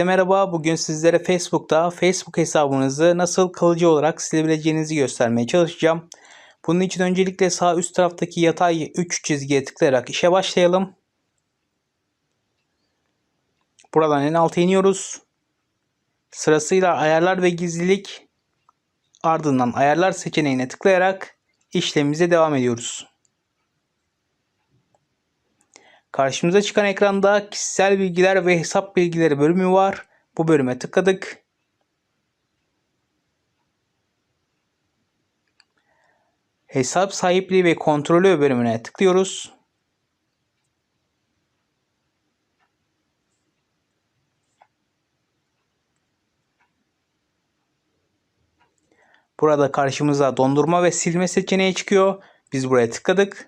Herkese merhaba. Bugün sizlere Facebook'ta Facebook hesabınızı nasıl kalıcı olarak silebileceğinizi göstermeye çalışacağım. Bunun için öncelikle sağ üst taraftaki yatay 3 çizgiye tıklayarak işe başlayalım. Buradan en alta iniyoruz. Sırasıyla ayarlar ve gizlilik ardından ayarlar seçeneğine tıklayarak işlemimize devam ediyoruz. Karşımıza çıkan ekranda kişisel bilgiler ve hesap bilgileri bölümü var. Bu bölüme tıkladık. Hesap sahipliği ve kontrolü bölümüne tıklıyoruz. Burada karşımıza dondurma ve silme seçeneği çıkıyor. Biz buraya tıkladık.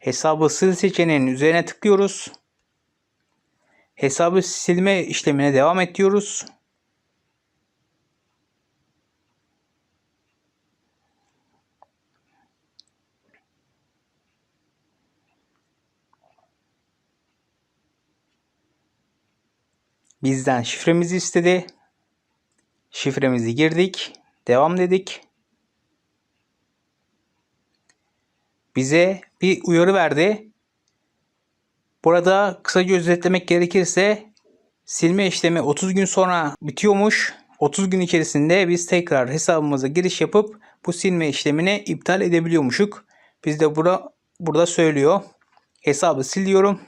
Hesabı sil seçeneğinin üzerine tıklıyoruz. Hesabı silme işlemine devam et diyoruz. Bizden şifremizi istedi. Şifremizi girdik. Devam dedik. Bize bir uyarı verdi. Burada kısaca özetlemek gerekirse silme işlemi 30 gün sonra bitiyormuş. 30 gün içerisinde biz tekrar hesabımıza giriş yapıp bu silme işlemini iptal edebiliyormuşuk. Biz de burada, burada söylüyor. Hesabı siliyorum.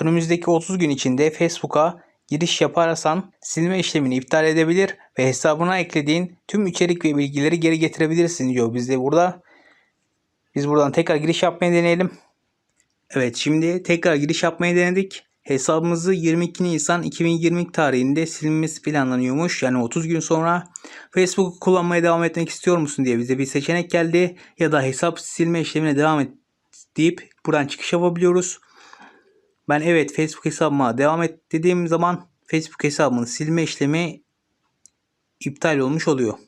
Önümüzdeki 30 gün içinde Facebook'a giriş yaparsan silme işlemini iptal edebilir ve hesabına eklediğin tüm içerik ve bilgileri geri getirebilirsin diyor bizde burada. Biz buradan tekrar giriş yapmayı deneyelim. Evet şimdi tekrar giriş yapmayı denedik. Hesabımızı 22 Nisan 2020 tarihinde silinmesi planlanıyormuş. Yani 30 gün sonra Facebook kullanmaya devam etmek istiyor musun diye bize bir seçenek geldi. Ya da hesap silme işlemine devam et deyip buradan çıkış yapabiliyoruz. Ben evet Facebook hesabıma devam et dediğim zaman Facebook hesabını silme işlemi iptal olmuş oluyor.